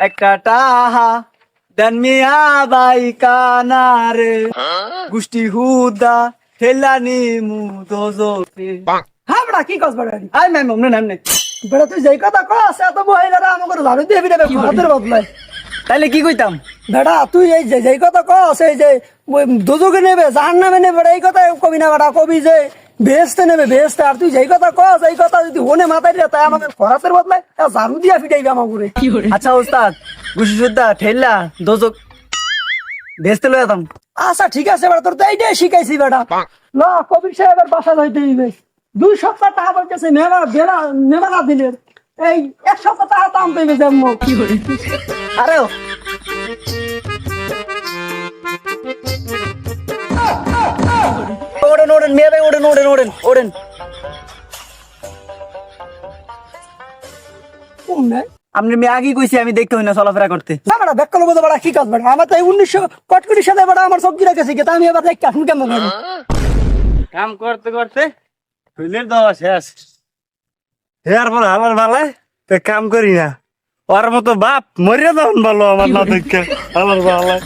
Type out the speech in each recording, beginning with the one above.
একটা টাহা দেন মিয়া বাই কানারে। গুষ্টি হুদা ঠেলানি মু হ্যাঁ কি কস বেটা আই ম্যাম অমনে নামনে বেটা তুই যেই কথা কস এত মহিলারা আমাকে ঝাড়ু দিয়ে ফিরে হাতের বদলায়। তাইলে কি কইতাম? বেটা তুই এই যে যেই কথা কস এই যে দুজকে নেবে জাহান নামে নেবে এই কথা কবি না বেটা কবি যে বেহেস্তে নেবে বেহেস্তে আর তুই যেই কথা কস এই কথা যদি হনে মাথায় দিয়ে তাই আমাকে খরাতের বদলায় তা ঝাড়ু দিয়া ফিটাইবে আমাকে আচ্ছা ওস্তাদ গুষ্টি সুদা ঠেলা দোজো ভেস্তে লয়ে যেতাম আচ্ছা ঠিক আছে বেটা তোর তো এইটাই শিখাইছি বেটা। ল কবির সাহেবের বাসা যাইতে হইবে। দুই সপ্তাহ টাকা বলতেছে মেলা বেলা মেলা দিনের। এই এক সপ্তাহ টাকা দাম পেবে যেমন কি করে? আরে মেয়ে ভাই ওড়েন ওড়েন ওড়েন ওড়েন। আপনি মেয়ে আগেই কইছি আমি দেখতে হই না চলাফেরা করতে। না বেটা বেটা কি কাজ বেটা আমার তো এই উনিশশো কটকুটির সাথে বেটা আমার সবজি রেখেছি তা আমি এবার দেখ কেমন কেমন কাম করতে করতে দেওয়া শেষ। হেয়ার পর ভালায় তো কাম করি না। ওর মতো বাপ মরিয়া তখন ভালো আমার না দেখে হালার ভালায়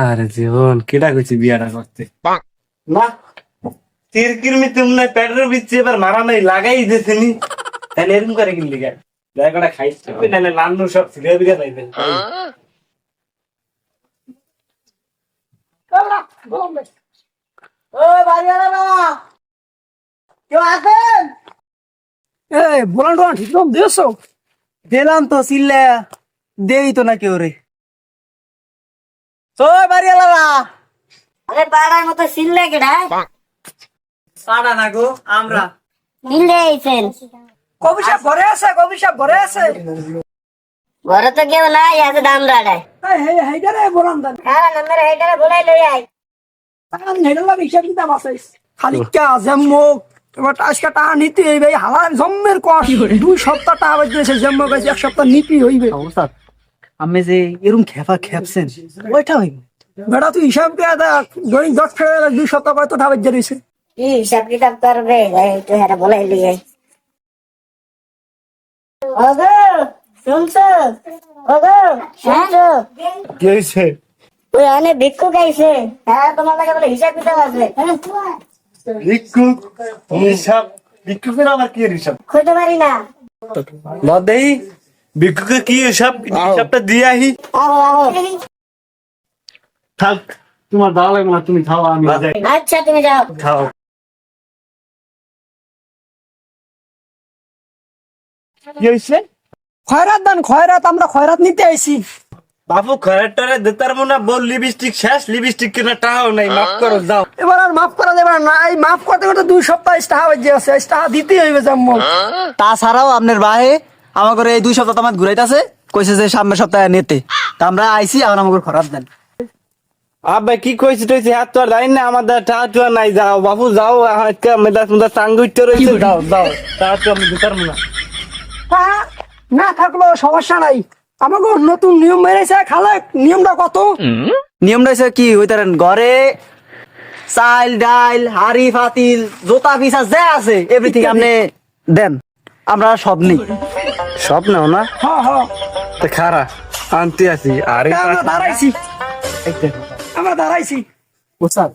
আরে জীবন কেডা কইছি বিয়াটা করতে? না তীর কিরমিতে মনে হয় পেটের বিচ্ছে এবার মারা নাই লাগাই দিয়েছে তাহলে এরকম করে কিনলি গা জায়গাটা খাইছে নাহলে নান্নু সব ছিঁড়ে বিঘা নাই ও বাড়িওয়ালা না কেউ আছেন? এই বলান ঠিক দিলাম তো সিল্লে দেই তো না কেউ রে ও বাড়িওয়ালা আরে পাড়ার মতো সিললে কেডা? পাড়া না গো আমরা। মিলে আইছেন কবি সাহেব ঘরে আছে কবি সাহেব ঘরে আছে। ঘরে তো কেউ নাই আছে দাম রাড়ায় এই হে হেইটারে বলান দেন হ্যাঁ নম্বর হেটারে বলাই লই আই আমি হেডালা হিসাব বাসাইস খালি কা জম্মুক এবার আজকে টাকা নিতে হইবে হালার জম্মের দুই সপ্তাহ টাকা বাজছে জম্মু গেছে এক সপ্তাহ নিতে হইবে। অবস্থা। আমি যে এরম খেপা খেপছেন ওইটা হইবে। বেটা তুই হিসাব দিয়ে দেখ গরিব দশ ফেলে দুই সপ্তাহ পরে তো বাজছে রয়েছে। কি হিসাব কিতাব করবে একটু হেটা লই আই ওগো শুনছো? ওগো শুনছো? কি হয়েছে ওই অনেক ভিক্ষু গাইছে হ্যাঁ তোমার কাছে বলে হিসাব কিতাব আছে। ভিক্ষুক হিসাব ভিক্ষুকের আবার কি হিসাব? খুঁজতে পারি না। লদেই ভিক্ষুকে কি হিসাব হিসাবটা দিয়ে আহি? থাক তোমার দাও লাগবে না তুমি খাও আমি আচ্ছা তুমি যাও। খাও। কি হয়েছে? খয়রাত দান খয়রাত আমরা খয়রাত নিতে আইছি। বাবু খরেটারে দিতার মনে বল লিপস্টিক শেষ লিপস্টিক কেনা টাও নাই মাফ করো যাও। এবার আর মাফ করা যাবে না এই মাফ করতে করতে দুই সপ্তাহ টাকা বাজছে আছে টাকা দিতে হইবে জম্মু তাছাড়াও আপনার বাহে আমাকে এই দুই সপ্তাহ আমার ঘুরাইতেছে কইছে যে সামনের সপ্তাহে নিতে। তা আমরা আইছি আর আমাকে খরাপ দেন। আবে কি কইছিস তুই? হাত তো না আমাদের টাকা টুয়া নাই যাও বাবু যাও আজকে মেদা যাও যাও টাকা টুয়া আমি দিতার না না থাকল সমস্যা নাই। আমাকে নতুন নিয়ম মেরেছে খালে নিয়মটা কত? নিয়মটা হচ্ছে কি হইতারেন ঘরে চাইল ডাইল হাড়ি ফাতিল জোতা পিসা যা আছে এভরিথিং আপনি দেন। আমরা সব নেই। সব নাও না হ্যাঁ হ্যাঁ তো খারা আনতে আসি আরে আমরা দাঁড়াইছি আমরা দাঁড়াইছি ওস্তাদ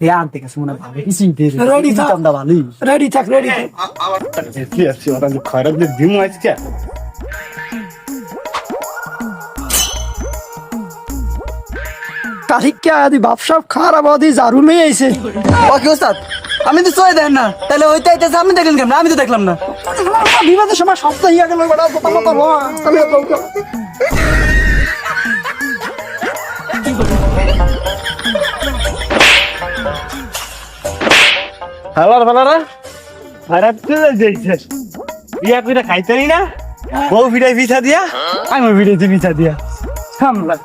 এ আনতে গেছে মনে হয় ভালো কিছু Ready থাক। দামটা ভালোই রেডি থাক রেডি থাক কি আছে ওরা দিয়ে দিমু আজকে কাঠিকা আদি বাপসাপ খারাপ আদি লই আইছে। ওকে ওস্তাদ আপনি তো চলে দেন না। তাহলে ওইটা আইতেছে আপনি দেখলেন কেমন? আমি তো দেখলাম না। বিবাদের সময় সপ্তাহ ইয়া গেল বড় তো হালার ফালারা খারাপ চলে যাইছে। বিয়া করে খাইতে না? বউ ফিরাই পিঠা দিয়া? আমি ফিরাইছি পিঠা দিয়া। সামলা